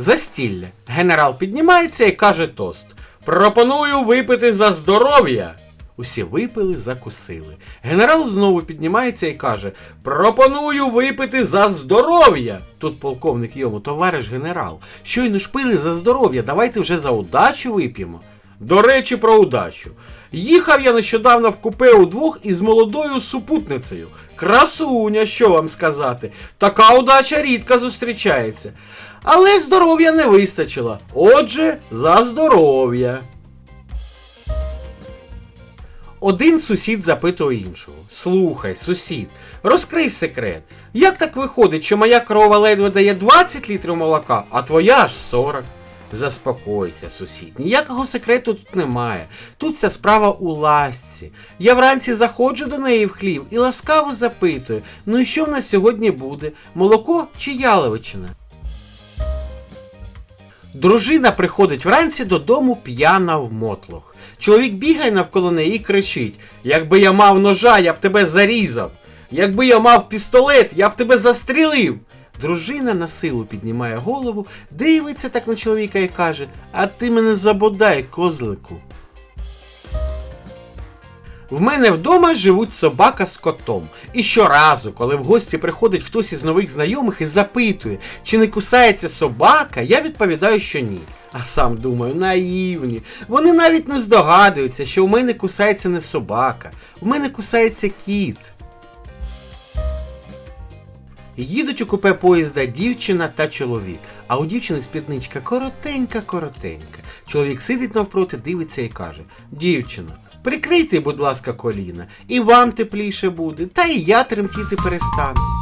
Застілля. Генерал піднімається і каже тост. Пропоную випити за здоров'я. Усі випили, закусили. Генерал знову піднімається і каже: Пропоную випити за здоров'я. Тут полковник йому, товариш генерал. Щойно ж пили за здоров'я, давайте вже за удачу вип'ємо. До речі, про удачу. Їхав я нещодавно в купе удвох із молодою супутницею. Красуня, що вам сказати. Така удача рідко зустрічається. Але здоров'я не вистачило. Отже, за здоров'я. Один сусід запитує іншого: Слухай, сусід, розкрий секрет. Як так виходить, що моя корова ледве дає 20 літрів молока, а твоя аж 40? Заспокойся, сусід, ніякого секрету тут немає. Тут вся справа у ласці. Я вранці заходжу до неї в хлів і ласкаво запитую: ну і що в нас сьогодні буде? Молоко чи яловичина? Дружина приходить вранці додому п'яна в мотлох. Чоловік бігає навколо неї і кричить: Якби я мав ножа, я б тебе зарізав. Якби я мав пістолет, я б тебе застрілив. Дружина на силу піднімає голову, дивиться так на чоловіка і каже: А ти мене забодай, козлику. В мене вдома живуть собака з котом. І щоразу, коли в гості приходить хтось із нових знайомих і запитує, чи не кусається собака, я відповідаю, що ні. А сам думаю, наївні. Вони навіть не здогадуються, що в мене кусається не собака, в мене кусається кіт. Їдуть у купе поїзда дівчина та чоловік, а у дівчини спідничка коротенька-коротенька. Чоловік сидить навпроти, дивиться і каже: Дівчино, прикрийте, будь ласка, коліна, і вам тепліше буде, та і я тремтіти перестану.